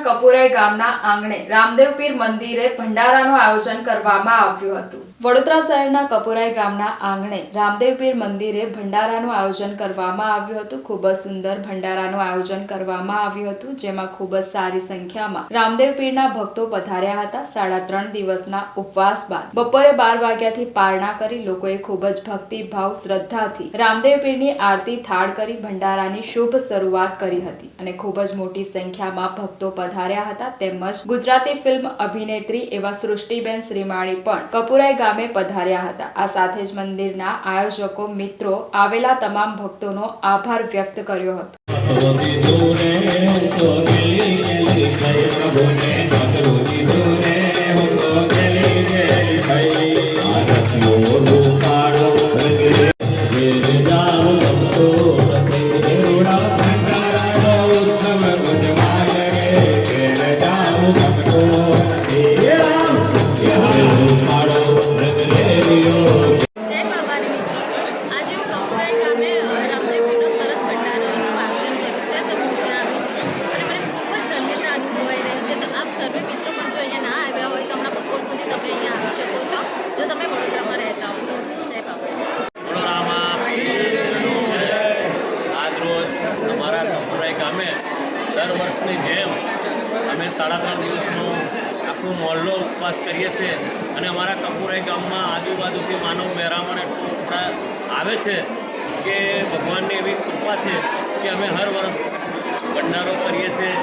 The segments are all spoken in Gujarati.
કપુરાઈ ગામના આંગણે રામદેવપીર મંદિરે ભંડારાનું આયોજન કરવામાં આવ્યું હતું. વડોદરા શહેરના કપુરાઈ ગામના આંગણે રામદેવપીર મંદિરે ભંડારાનું આયોજન કરવામાં આવ્યું હતું. ખૂબ જ સુંદર ભંડારાનું આયોજન કરવામાં આવ્યું હતું, જેમાં ખૂબ જ સારી સંખ્યામાં રામદેવપીરના ભક્તો પધાર્યા હતા. સાડા ત્રણ દિવસના ઉપવાસ બાદ બપોરે બાર વાગ્યાથી પારણા કરી લોકોએ ખૂબ જ ભક્તિભાવ, શ્રદ્ધાથી રામદેવ પીરની આરતી થાળ કરી ભંડારાની શુભ શરૂઆત કરી હતી અને ખૂબ જ મોટી સંખ્યામાં ભક્તો પધાર્યા હતા. તેમજ ગુજરાતી ફિલ્મ અભિનેત્રી એવા સૃષ્ટિબેન શ્રીમાળી પણ કપુરાઈ ગામે પધાર્યા હતા. આ સાથે જ મંદિરના આયોજકો, મિત્રો, આવેલા તમામ ભક્તોનો આભાર વ્યક્ત કર્યો હતો. અમારા કપુરાઈ ગામે દર વર્ષની જેમ અમે સાડા ત્રણ દિવસનો આખો મોહલ્લો ઉપવાસ કરીએ છીએ અને અમારા કપુરાઈ ગામમાં આજુબાજુથી માનવ મહેરામણ એટલું આવે છે કે ભગવાનની એવી કૃપા છે કે અમે હર વર્ષ ભંડારો કરીએ છીએ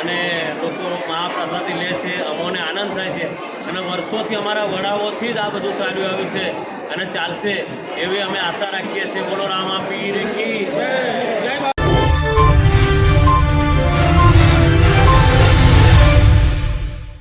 અને લોકો મહાપ્રસાદી લે છે, અમોને આનંદ થાય છે અને વર્ષોથી અમારા વડાઓથી જ આ બધું ચાલ્યું આવ્યું છે અને ચાલશે એવી અમે આશા રાખીએ છીએ. બોલો, રામ પીર